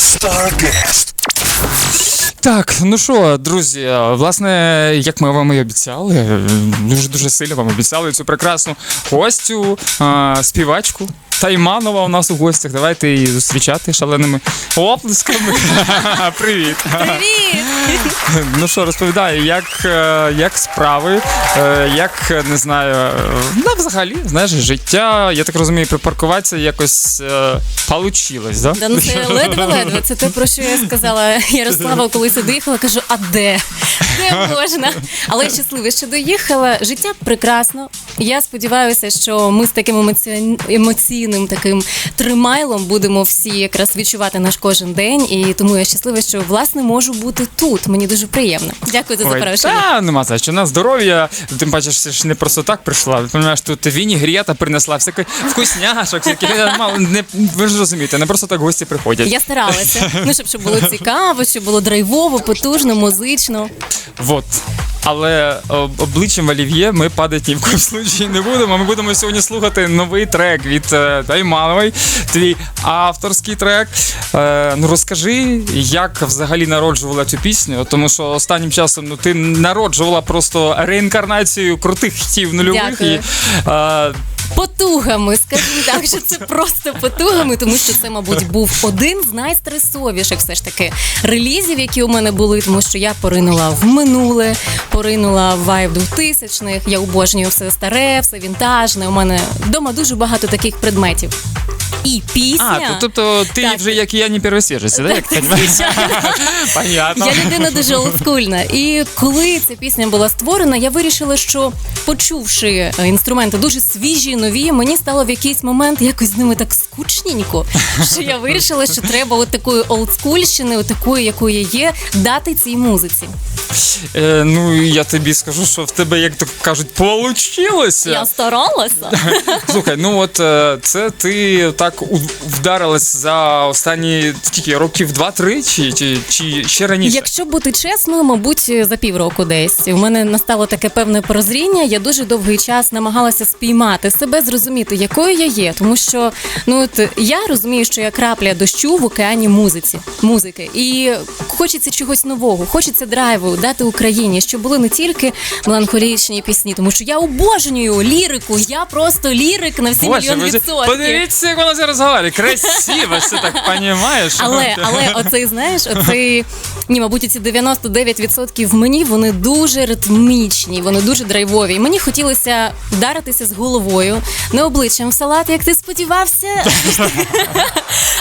Starcast. Так, ну що, друзі, власне, як ми вам і обіцяли, дуже дуже сильно вам обіцяли цю прекрасну гостю, співачку. Тайманова у нас у гостях. Давайте її зустрічати шаленими оплесками. Привіт! Привіт! Ну що, розповідаю, як, е, як справи, е, як не знаю, ну взагалі, знаєш, життя, я так розумію, припаркуватися якось получилось, да? Да, ну це ледве-ледве. Це те, про що я сказала Ярослава, коли сюди їхала. Кажу, а де? Де можна? Але я щаслива, що доїхала. Життя прекрасно. Я сподіваюся, що ми з таким емоці... емоційним таким тримайлом будемо всі якраз відчувати наш кожен день. І тому я щаслива, що власне можу бути тут. Мені дуже приємно. Дякую за запрошення. Та, нема за що на здоров'я. Тим паче, що ж не просто так прийшла. Розумієш, тут вінігрета принесла, всяких вкусняшок, мало, не, ви ж розумієте, не просто так гості приходять. Я старалася. Ну, щоб, щоб було цікаво, щоб було драйвово, потужно, музично. Вот. Але об- обличчям Олів'є ми падати ні в коїм случаї не будемо. Ми будемо сьогодні слухати новий трек від е, Тайманової, твій авторський трек. Е, ну розкажи, як взагалі народжувала цю пісню, тому що останнім часом ну, ти народжувала просто реінкарнацію крутих хітів нульових. Дякую. І, е, Потугами, скажімо так, що це просто потугами, тому що це, мабуть, був один з найстресовіших все ж таки релізів, які у мене були, тому що я поринула в минуле, поринула в вайб 2000-х, я обожнюю все старе, все вінтажне. У мене вдома дуже багато таких предметів. І пісня. а, то, тобто ти Так. вже як і я не первосвіжеться, да? як ти розумієш? Понятно. Я людина дуже олдскульна. І коли ця пісня була створена, я вирішила, що почувши е, інструменти дуже свіжі, нові, мені стало в якийсь момент якось з ними так скучненько, що я вирішила, що треба от такої олдскульщини, от такої, якою є, дати цій музиці. Е, ну, я тобі скажу, що в тебе, як то кажуть, получилося. Я старалася. Слухай, ну от е, це ти так вдарилась за останні скільки років два-три, чи, чи, чи ще раніше? Якщо бути чесною, мабуть, за півроку десь у мене настало таке певне прозріння. Я дуже довгий час намагалася спіймати себе, зрозуміти, якою я є. Тому що ну от я розумію, що я крапля дощу в океані музиці, музики, і хочеться чогось нового, хочеться драйву дати Україні, щоб були не тільки меланхолічні пісні, тому що я обожнюю лірику. Я просто лірик на всі Боже, мільйон ви- відсотків. подивіться, як вона зараз говорить. Красиво, все так понімаєш. Але, але оцей, знаєш, оцей, ні, мабуть, ці 99% мені вони дуже ритмічні, вони дуже драйвові. І мені хотілося вдаритися з головою, не обличчям в салат, як ти сподівався.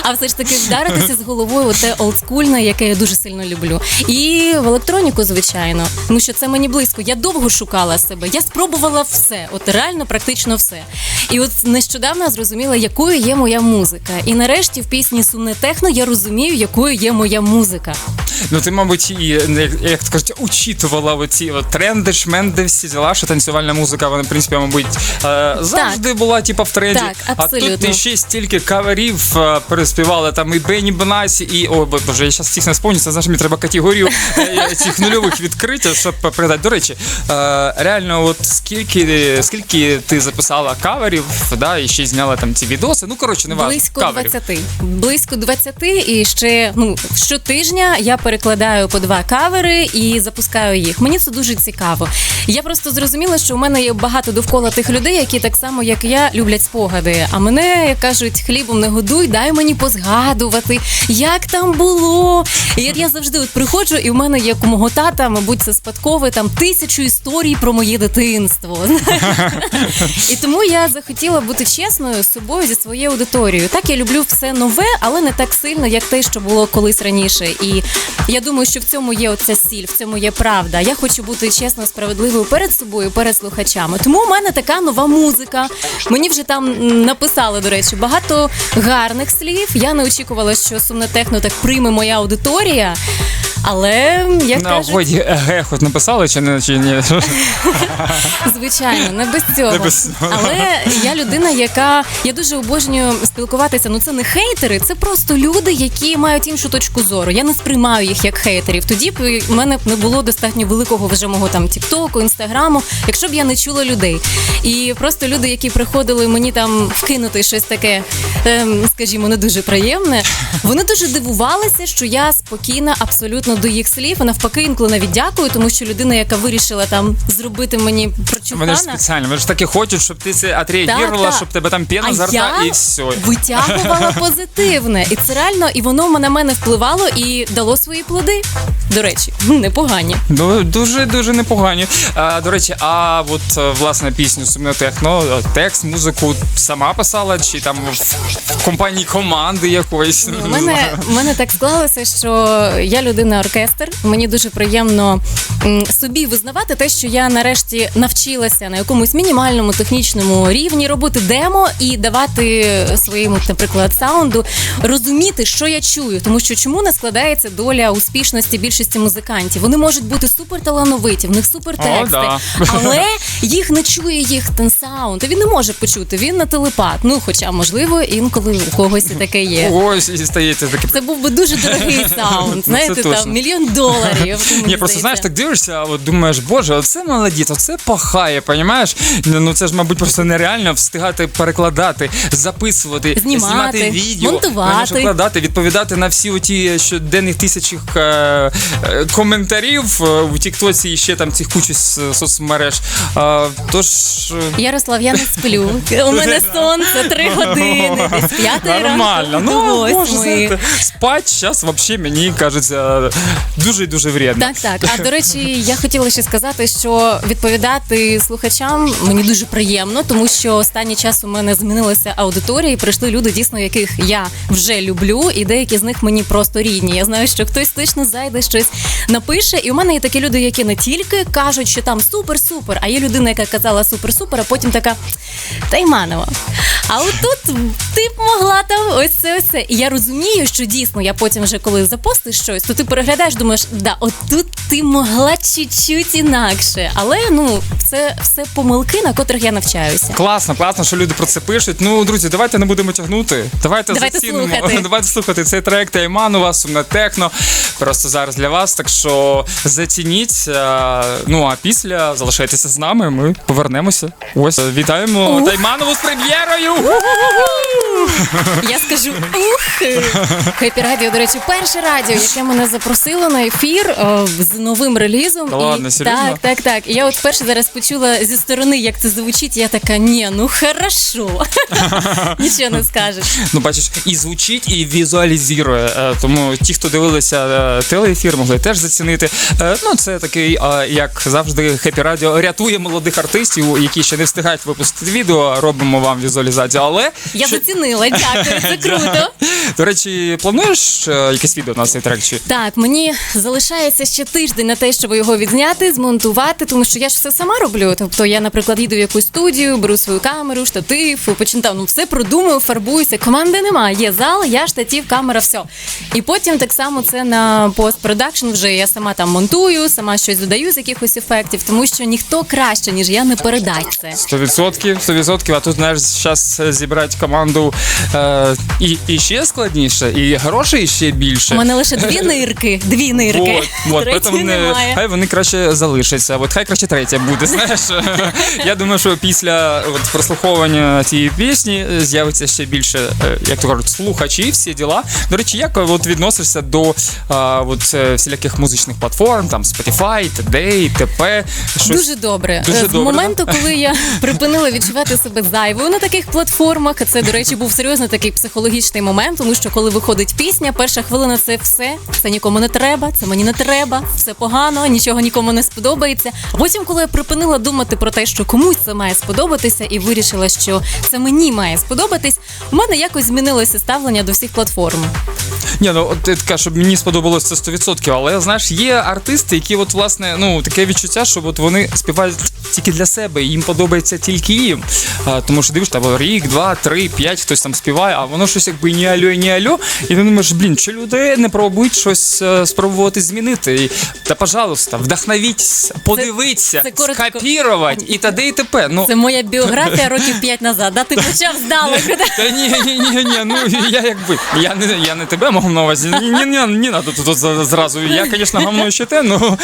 А все ж таки вдаритися з головою у те олдскульне, яке я дуже сильно люблю. І в електроніку, звичайно, тому що це мені близько. Я довго шукала себе. Я спробувала все, от реально практично все. І от нещодавно я зрозуміла, якою є моя музика. І нарешті в пісні Сумне техно я розумію, якою є моя музика. Ну ти, мабуть, і як, як то кажуть, учитувала оці от тренди, шменди, всі діла, що танцювальна музика, вона, в принципі, мабуть, е, завжди була типу, в тренді. Так, а тут ти ще стільки каверів е, переспівала там і Бенні Бенасі, і о, боже, я зараз всіх не спомню, це знаєш, мені треба категорію е, цих нульових відкрити, щоб передати. До речі, е, реально, от скільки, скільки ти записала каверів, да, і ще зняла там ці відоси. Ну, коротше, не важливо. Близько каверів. 20. Близько 20 і ще ну щотижня я перекладаю по два кавери і запускаю їх. Мені це дуже цікаво. Я просто зрозуміла, що у мене є багато довкола тих людей, які так само, як і я, люблять спогади. А мене як кажуть, хлібом не годуй, дай мені позгадувати, як там було. І я завжди от приходжу, і в мене як у мого тата, мабуть, це спадкове там тисячу історій про моє дитинство. І тому я захотіла бути чесною з собою зі своєю аудиторією. Так я люблю все нове, але не так сильно, як те, що було колись раніше. І я думаю, що в цьому є оця сіль, в цьому є правда. Я хочу бути чесно, справедливою перед собою, перед слухачами. Тому у мене така нова музика. Мені вже там написали, до речі, багато гарних слів. Я не очікувала, що сумне техно так прийме моя аудиторія. Але як Ну, кажуть, хоч ге, хоч написали чи не чи ні. Звичайно, не без цього. Не без цього. Але я людина, яка я дуже обожнюю спілкуватися. Ну це не хейтери, це просто люди, які мають іншу точку зору. Я не сприймаю їх як хейтерів. Тоді б в мене б не було достатньо великого вже мого там тіктоку, інстаграму, якщо б я не чула людей. І просто люди, які приходили мені там вкинути щось таке, ем, скажімо, не дуже приємне. Вони дуже дивувалися, що я спокійна абсолютно до їх слів. І навпаки, інколи навіть дякую, тому що людина, яка вирішила там зробити мені Вони ж спеціально, вони ж таки хочуть, щоб ти це отреагувала, Так, щоб тебе там піна А за рта і все. витягувала позитивне, і це реально, і воно на мене впливало і дало свої плоди. До речі, непогані. Ну, дуже дуже непогані. А, до речі, а от е, власне пісню Сумне техно, е, текст, музику сама писала, чи там в компанії команди якоїсь? У мене, мене так склалося, що я людина оркестр. Мені дуже приємно собі визнавати те, що я нарешті навчилася на якомусь мінімальному технічному рівні робити демо і давати своєму, наприклад, саунду розуміти, що я чую. Тому що чому не складається доля успішності більшості музикантів? Вони можуть бути суперталановиті, в них супертексти, да. але їх не чує їх ten саунд. Він не може почути. Він на телепат. Ну, хоча можливо, інколи у когось і таке є. Ось і стається таке. Це був би дуже дорогий саунд. Знаєте, Ну, там мільйон доларів. Ні, просто знаєш, так дивишся, а от думаєш, боже, оце молодець, оце пахає, понімаєш? Ну ну, це ж, мабуть, просто нереально встигати перекладати, записувати, Знімати, відео, монтувати. викладати, відповідати на всі оті щоденних тисячах е, е, коментарів е, у Тіктоці і ще там цих кучу с- соцмереж. А, тож. е, Ярослав, я не сплю. У мене сон це три години, десь з п'ятої Нормально. Ну, може, спать зараз взагалі мені кажеться дуже і дуже вредно. Так, так. А до речі, я хотіла ще сказати, що відповідати слухачам мені дуже приємно, тому що останній час у мене змінилася аудиторія, і прийшли люди, дійсно, яких я вже люблю, і деякі з них мені просто рідні. Я знаю, що хтось точно зайде щось напише. І у мене є такі люди, які не тільки кажуть, що там супер-супер, а є людина, яка казала супер-супер, а потім така Тайманова. А от тут ти б могла там ось це ось це. І я розумію, що дійсно я потім вже коли запостиш щось, то ти переглядаєш, думаєш, да, от тут ти могла чуть-чуть інакше. Але ну це все помилки, на котрих я навчаюся. Класно, класно, що люди про це пишуть. Ну, друзі, давайте не будемо тягнути. Давайте, Давайте зацінимо. слухати. Давайте слухати цей трек Тайманова, сумне техно. Просто зараз для вас. Так що зацініть. е, Ну а після залишайтеся з нами. Ми повернемося. Ось е, вітаємо Ух. Тайманову з прем'єрою. Я скажу ух! Хепі радіо, до речі, перше радіо, яке мене запросило на ефір е, з новим релізом. Та ладно, серйозно? так, так, так. І Я от вперше зараз почула зі сторони, як це звучить. і Я така, ні, ну хорошо. Нічого не скажеш. Ну, бачиш, і звучить, і візуалізує. Е, Тому ті, хто дивилися е, телеефір, могли теж зацінити. Е, Ну, це такий, е, як завжди, хепі радіо рятує молодих артистів, які ще не встигають випустити відео. Робимо вам візуалізацію. Але Я що- зацінила, дякую, це круто. До речі, плануєш е, якесь відео на цей трек? Чи Так, мені залишається ще тиждень на те, щоб його відзняти, змонтувати, тому що я ж все сама роблю. Тобто я, наприклад, їду в якусь студію, беру свою камеру, штатив, почну там ну все продумую, фарбуюся. Команди немає. Є зал, я штатив, камера, все. І потім так само це на постпродакшн вже я сама там монтую, сама щось додаю з якихось ефектів, тому що ніхто краще, ніж я, не передасть це. 100%, 100%, а тут знаєш, зараз зібрати команду е, і, і ще складніше, і грошей ще більше. У мене лише дві нирки, дві нирки. Вот, вот, Третьої поэтому не, немає. хай вони краще залишаться. От хай краще третя буде. Знаєш, я думаю, що після от, прослуховування цієї пісні з'явиться ще більше, е, як то кажуть, слухачів, всі діла. До речі, як е, от відносишся до а, от, е, всіляких музичних платформ, там Spotify, TD, TP, щось. Дуже добре. Дуже Е, З добре, моменту, коли я припинила відчувати себе зайвою на таких платформах, це, до речі, був серйозно такий психологічний момент, тому що коли виходить пісня, перша хвилина це все, це нікому не треба, це мені не треба, все погано, нічого нікому не сподобається. А потім, коли я припинила думати про те, що комусь це має сподобатися, і вирішила, що це мені має сподобатись, у мене якось змінилося ставлення до всіх платформ. Ні, ну от ти така, щоб мені сподобалось це 100%, але знаєш, є артисти, які от власне ну таке відчуття, що от вони співають тільки для себе, і їм подобається тільки їм. А, тому що дивиш, там рік, два, три, п'ять, хтось там співає, а воно щось якби ні альо, ні альо. І ти думаєш, блін, що люди не пробують щось е, спробувати змінити. І, та пожалуйста, вдохновіться, подивіться, це коротко. скопірувати і т.д. і т.п. Ну, Це моя біографія років 5 назад. Да, ти почав здалеку. да? Та ні, ні, ні, ні, ну я якби. Я не, я не тебе мав на увазі. Ні, ні, ні, не надо тут, тут зразу. Я, звісно, гамно ще те, ну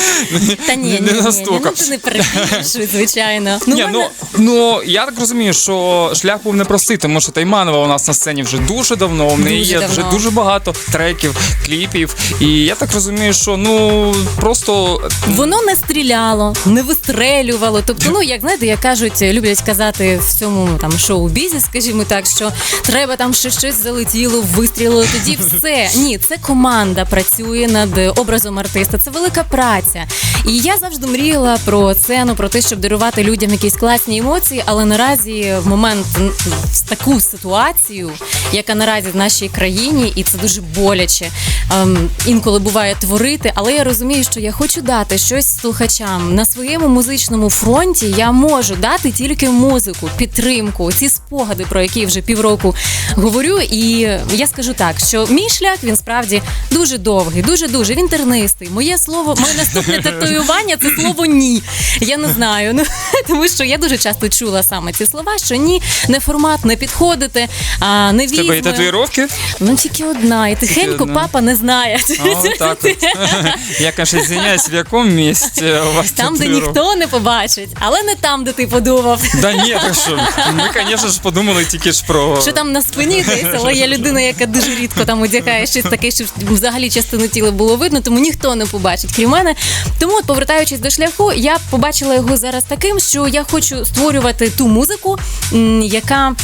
Та ні, ні, не ні, ні, настільки. ну ти не перебільшуй, звичайно. Ну, Ні, в ну, мене- ну я так розумію, що шлях був непростий, тому що Тайманова у нас на сцені вже дуже давно. В неї Дуже є давно. вже дуже багато треків, кліпів. І я так розумію, що ну просто Воно не стріляло, не вистрелювало. Тобто, ну як знаєте, як кажуть, люблять казати в цьому там шоу-бізі, скажімо так, що треба там ще щось залетіло, вистрілило. Тоді все. Ні, це команда працює над образом артиста. Це велика праця. І я завжди мріяла про сцену, про те, щоб дарувати людям якісь класні емоції, але наразі в момент в таку ситуацію, яка наразі в нашій країні, і це дуже боляче. Ем, інколи буває творити, але я розумію, що я хочу дати щось слухачам на своєму музичному фронті. Я можу дати тільки музику, підтримку, ці спогади, про які вже півроку говорю. І я скажу так, що мій шлях він справді дуже довгий, дуже дуже він тернистий. Моє слово, моє наступне татуювання це слово ні. Я не знаю. Ну тому що я дуже часто чула саме ці слова, що ні, не формат, не підходите, а не в тебе є татуїровки. Ну тільки одна, і тихенько папа не знає. А, так от. Я, конечно, извиняюсь, в якому місці у вас Там, де ніхто не побачить, але не там, де ти подумав. Да ні, що? Ми, звісно ж, подумали тільки ж про. Що там на спині десь, але я людина, яка дуже рідко там одягає щось таке, що взагалі частину тіла було видно, тому ніхто не побачить, крім мене. Тому, от, повертаючись до шляху, я побачила його зараз таким, що я хочу створювати ту музику, яка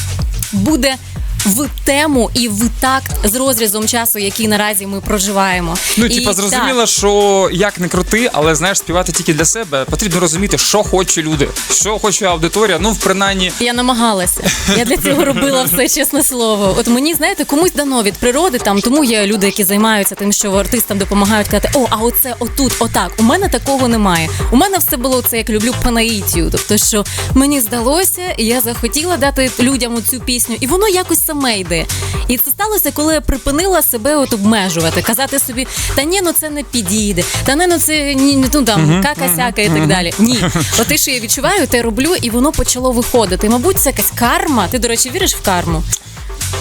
буде. В тему і в такт з розрізом часу, який наразі ми проживаємо. Ну, І типа, так, зрозуміло, що як не крути, але знаєш, співати тільки для себе. Потрібно розуміти, що хочуть люди, що хоче аудиторія. Ну, в принаймні, Я намагалася. Я для цього робила все чесне слово. От мені знаєте, комусь дано від природи там, тому є люди, які займаються тим, що артистам допомагають казати, о, а оце отут, отак. У мене такого немає. У мене все було це, як люблю панаїтію. Тобто, що мені здалося, і я захотіла дати людям цю пісню, і воно якось саме. І це сталося, коли я припинила себе от обмежувати, казати собі, та ні, ну це не підійде, та не ну це ні, ну там кака-сяка і так далі. Ні, от те, що я відчуваю, те роблю, і воно почало виходити. Мабуть, це якась карма. Ти, до речі, віриш в карму?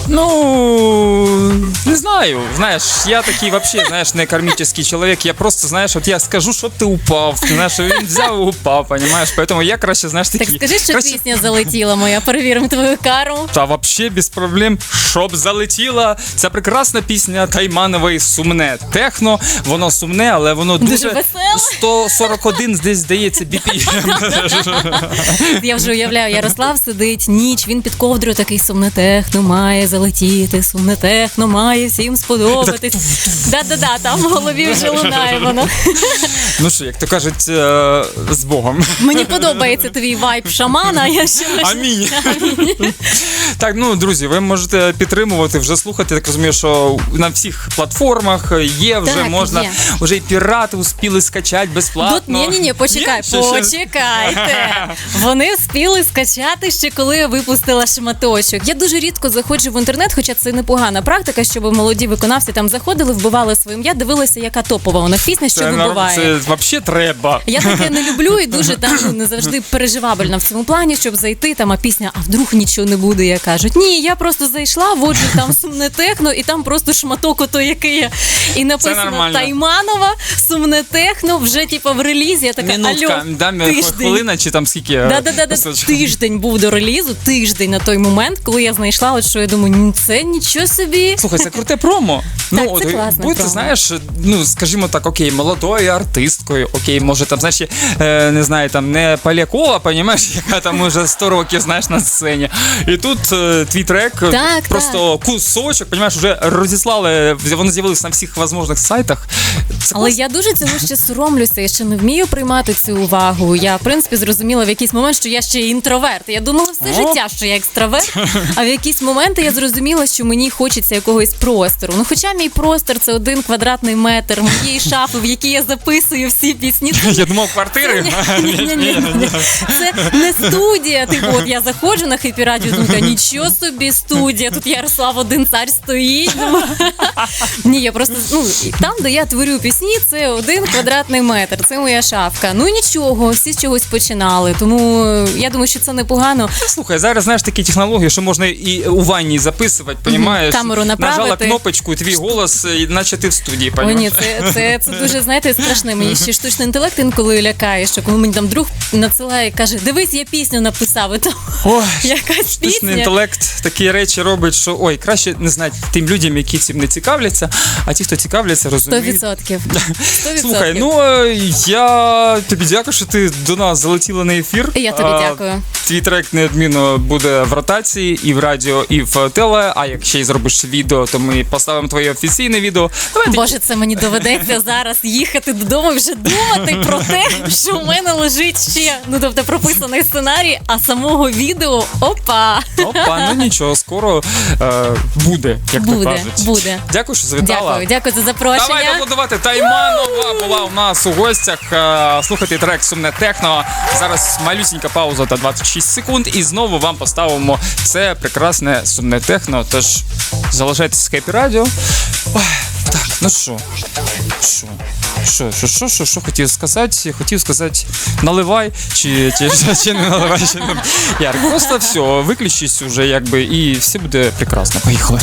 Ну не знаю. Знаєш, я такий взагалі, знаєш, не кармічний чоловік. Я просто, знаєш, от я скажу, щоб ти упав. Знаєш, він взяв і упав, понімаєш? Поэтому я краще, знаєш, Так такий. скажи, що краще- пісня залетіла моя. Перевіримо твою карму. Та вообще без проблем, щоб залетіла. Це прекрасна пісня Тайманової сумне. Техно, воно сумне, але воно дуже, Дуже. 141, десь здається, BPM. Я вже уявляю, Ярослав сидить ніч, він під ковдрою такий сумне техно має залетіти, сумне техно має всім сподобатись. Да-да-да, там в голові вже лунає воно. ну що, як то кажуть, е, з Богом. Мені подобається твій вайб шамана. Я ще Амінь. так, ну друзі, ви можете підтримувати, вже слухати. Так розумію, що на всіх платформах є, вже можна, вже і пірати успіли скачати безплатно. Ні, ні, ні, почекай, Ні? Ще- ще- почекайте. Вони встигли скачати ще коли я випустила шматочок. Я дуже рідко заходжу в інтернет, хоча це непогана практика, щоб молоді виконавці там заходили, вбивали своє ім'я, дивилися, яка топова у них пісня, що Це, вибиває. це взагалі треба. Я таке не люблю і дуже там ну, не завжди переживабельна в цьому плані, щоб зайти там, а пісня, а вдруг нічого не буде. Я кажуть, ні, я просто зайшла, воджу там сумне техно, і там просто шматок ото який є. І написано нормально. Тайманова, сумне техно, вже типу в релізі. Я така Минутка, альо, да, тиждень. хвилина чи там скільки? Да, да, да, да. Тиждень був до релізу, тиждень на той момент, коли я знайшла, от що я думаю, це нічого собі. Слухай, це круте промо. ну, це от, класне будете, промо. знаєш, ну, скажімо так, окей, молодою артисткою, окей, може там, знаєш, е, не знаю, там не Полякова, понімаєш, яка там уже 100 років, знаєш, на сцені. І тут е, твій трек, е, Так, просто кусочок, понімаєш, вже розіслали, вони з'явилися на всіх можливих сайтах. Це Але класно. я дуже цього ще соромлюся, я ще не вмію приймати цю увагу. Я, в принципі, зрозуміла в якийсь момент, що я ще й інтроверт. Я думала все О. життя, що я екстраверт. А в якісь моменти я зрозуміла, що мені хочеться якогось простору. Ну, хоча мій простор це один квадратний метр моєї шафи, в якій я записую всі пісні. Я думав, квартири. ні, ні, ні, ні. Це не студія. Типу, от я заходжу на хепі радіо, думаю, нічого собі студія. Тут Ярослав один цар стоїть. Ні, я просто ну там, де я творю пісні, це один квадратний метр. Це моя шафка. Ну і нічого, всі з чогось починали. Тому е, я думаю, що це непогано. Слухай, зараз знаєш такі технології, що можна і у ванні записувати, понімаєш? камеру Нажала кнопочку, твій голос, і наче ти в студії, О, ні, це, це, це дуже знаєте страшне. Мені ще штучний інтелект інколи лякає, що коли мені там друг надсилає і каже, дивись, я пісню написав. І там Ой, якась штучний пісня. інтелект такі речі робить, що ой, краще не знати тим людям, які цим не цікавляться, а ті, хто цікавляться, розуміють. Сто розуміють. відсотків. Сто Слухай, ну е, я тобі дякую, що ти до нас залетіла на ефір. Я тобі А, дякую. Твій трек неодмінно буде в ротації і в радіо, і в теле. А як ще й зробиш відео, то ми поставимо твоє офіційне відео. Давай ти Боже, це мені доведеться зараз їхати додому і вже думати про те, що в мене лежить ще ну тобто прописаний сценарій, а самого відео опа. Опа, ну нічого, скоро е, буде, як то Буде, кажуть. буде. Дякую, що завітала. Дякую, дякую за запрошення. Давай аплодувати. Тайманова була у нас у гостях. Е, Слухайте трек Сумне техно. Зараз малюсінька пауза та 26 секунд. І знову вам поставимо це прекрасне сумне техно. Тож залишайтесь з Радіо. Так, ну що? Що? Що, що, що, що, що хотів сказати? Хотів сказати, наливай, чи, чи, чи не наливай, чи не. Яр, просто все, виключись уже, якби, і все буде прекрасно. Поїхали.